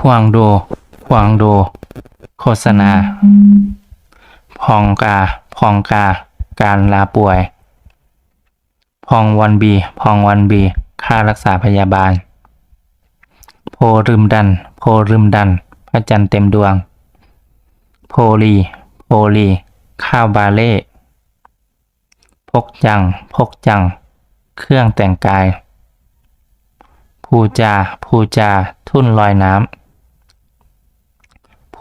ควางโด ควางโด โฆษณา พองกา พองกา การลาป่วย พองวันบี พองวันบี ค่ารักษาพยาบาล โพรึมดัน โพรึมดัน พระจันทร์เต็มดวง โพลี โพลี ข้าวบาเล่ พกจัง พกจัง เครื่องแต่งกายภูจาภูจา ทุ่นลอยน้ำ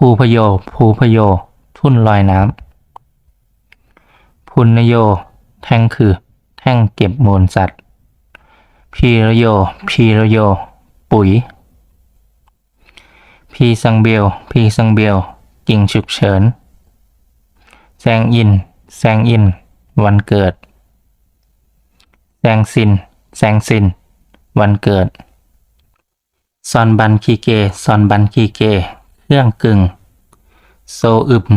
ภูพโย ภูพโย ทุ่นลอยน้ำพุนโย แท่งคือ แท่งเก็บมูลสัตว์ พีระโย พีระโย ปุ๋ย พีสังเบล พีสังเบล กิ่งฉุกเฉิน แซงอิน แซงอิน วันเกิด แซงซิน แซงซิน วันเกิด ซอนบันคีเก ซอนบันคีเก เครื่องกึ่ง โซอึม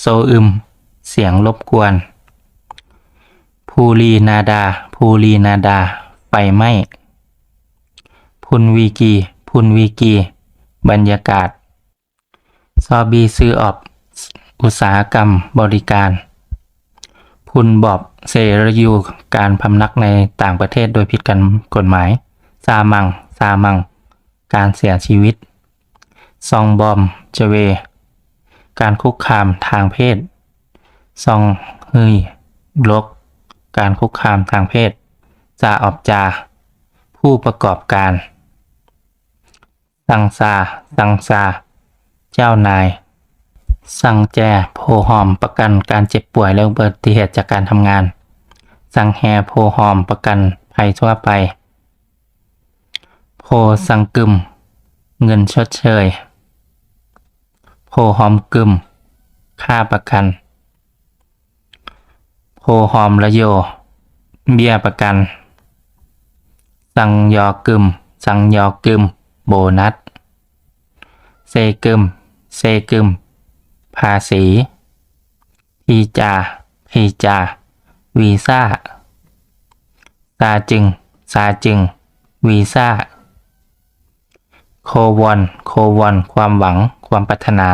โซอึม เสียงรบกวน ภูรีนาดา ภูรีนาดา ไฟไหม้ พุนวีกี พุนวีกี บรรยากาศ ซอบีซื้อออบอุตสาหกรรมบริการ พุนบอบเซรยูการพำนักในต่างประเทศโดยผิดกันกฎหมาย ซามัง ซามัง การเสียชีวิต ซองบอม จเว การคุกคามทางเพศ ซองฮุยล็อก การคุกคามทางเพศจาออบจา ผู้ประกอบการ สังซาสังซา เจ้านาย สังแจ โพหอมประกันการเจ็บป่วยและอุบัติเหตุจากการทำงาน สังแฮโพหอมประกันภัยทั่วไป โพสังกึม เงินชดเชย โพหอมกึม ค่าประกัน โพหอมละโย เบี้ยประกัน สังยอกึม สังยอกึม โบนัส เซกึม เซกึม ภาษี พีจา พีจา วีซ่า ซาจึง ซาจึง วีซ่า โควัน โควัน ความหวัง ความปรารถนา